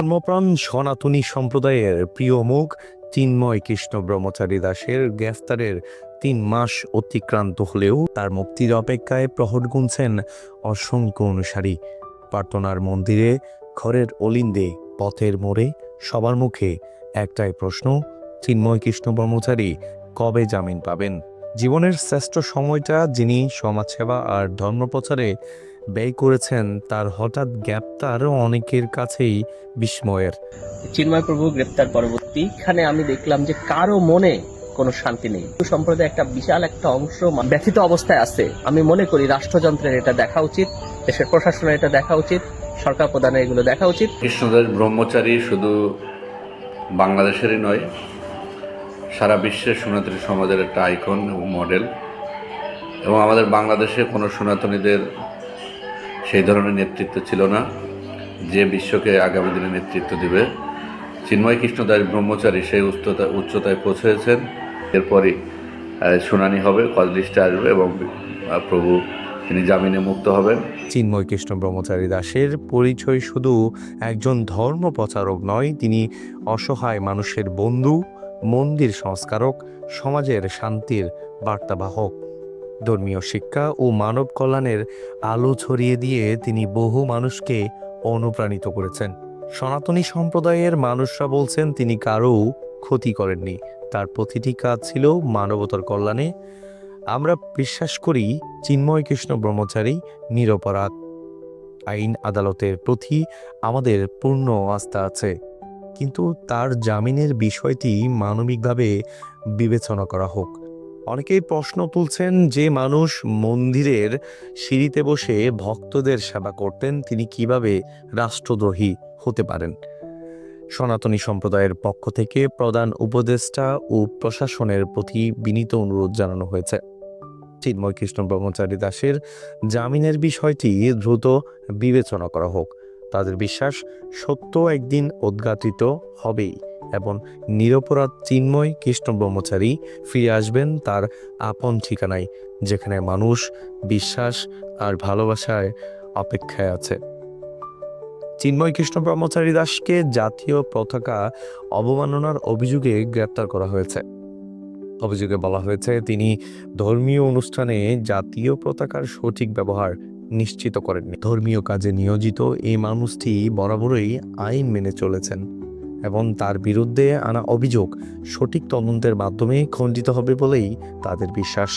ধর্মপ্রাণ সনাতনী সম্প্রদায়ের প্রিয় মুখ চিন্ময় কৃষ্ণ ব্রহ্মচারী দাসের গ্রেফতারের তিন মাস অতিক্রান্ত হলেও তার মুক্তির অপেক্ষায় প্রহর গুনছেন অসংখ্য অনুসারী। প্রার্থনার মন্দিরে, ঘরের অলিন্দে, পথের মোড়ে, সবার মুখে একটাই প্রশ্ন, চিন্ময় কৃষ্ণ ব্রহ্মচারী কবে জামিন পাবেন? জীবনের শ্রেষ্ঠ সময়টা যিনি সমাজসেবা আর ধর্মপ্রচারে ব্যয় করেছেন তার হঠাৎ গ্রেপ্তার অনেকের কাছেই বিস্ময়ের। চিন্ময় প্রভু গ্রেপ্তার পরবর্তী। এখানে আমি দেখলাম যে কারও মনে কোনো শান্তি নেই। সম্প্রদায় একটা বিশাল একটা অংশ ব্যথিত অবস্থায় আছে। আমি মনে করি রাষ্ট্রযন্ত্রের এটা দেখা উচিত দেশের প্রশাসনের এটা দেখা উচিত সরকার প্রধানের এগুলো দেখা উচিত। কৃষ্ণদাস ব্রহ্মচারী শুধু বাংলাদেশেরই নয় সারা বিশ্বের সনাতনী সমাজের একটা আইকন এবং মডেল। এবং আমাদের বাংলাদেশে কোনো সনাতনীদের সেই ধরনের নেতৃত্ব ছিল না যে বিশ্বকে আগামী দিনে নেতৃত্ব দিবে। চিন্ময় কৃষ্ণ দাস ব্রহ্মচারী সেই উচ্চতা উচ্চতায় পৌঁছেছেন। এরপরই শুনানি হবে কজ আসবে এবং প্রভু তিনি জামিনে মুক্ত হবেন। চিন্ময় কৃষ্ণ ব্রহ্মচারী দাসের পরিচয় শুধু একজন ধর্ম প্রচারক নয়, তিনি অসহায় মানুষের বন্ধু, মন্দির সংস্কারক, সমাজের শান্তির বার্তাবাহক। ধর্মীয় শিক্ষা ও মানব কল্যাণের আলো ছড়িয়ে দিয়ে তিনি বহু মানুষকে অনুপ্রাণিত করেছেন। সনাতনী সম্প্রদায়ের মানুষরা বলছেন, তিনি কারও ক্ষতি করেননি। তার প্রতিটি কাজ ছিল মানবতার কল্যাণে। আমরা বিশ্বাস করি, চিন্ময় কৃষ্ণ ব্রহ্মচারী নিরপরাধ। আইন আদালতের প্রতি আমাদের পূর্ণ আস্থা আছে। কিন্তু তার জামিনের বিষয়টি মানবিকভাবে বিবেচনা করা হোক। অনেকেই প্রশ্ন তুলছেন যে মানুষ মন্দিরের সিঁড়িতে বসে ভক্তদের সেবা করতেন, তিনি কীভাবে রাষ্ট্রদ্রোহী হতে পারেন? সনাতনী সম্প্রদায়ের পক্ষ থেকে প্রধান উপদেষ্টা ও প্রশাসনের প্রতি বিনীত অনুরোধ জানানো হয়েছে। চিন্ময় কৃষ্ণ ব্রহ্মচারী দাসের জামিনের বিষয়টি দ্রুত বিবেচনা করা হোক। তাদের বিশ্বাস, সত্য একদিন উদ্ঘাটিত হবেই। এবং নিরপরাধ চিন্ময় কৃষ্ণ ব্রহ্মচারী ফিরে আসবেন তার আপন ঠিকানায়, যেখানে মানুষ বিশ্বাস আর ভালোবাসায় অপেক্ষায় আছে। চিন্ময় কৃষ্ণ ব্রহ্মচারী দাসকে জাতীয় পতাকা অবমাননার অভিযোগে গ্রেপ্তার করা হয়েছে। অভিযোগে বলা হয়েছে, তিনি ধর্মীয় অনুষ্ঠানে জাতীয় পতাকার সঠিক ব্যবহার নিশ্চিত করেননি। ধর্মীয় কাজে নিয়োজিত এই মানুষটি বরাবরই আইন মেনে চলেছেন। এবং তার বিরুদ্ধে আনা অভিযোগ সঠিক তদন্তের মাধ্যমে খণ্ডিত হবে বলেই তাদের বিশ্বাস।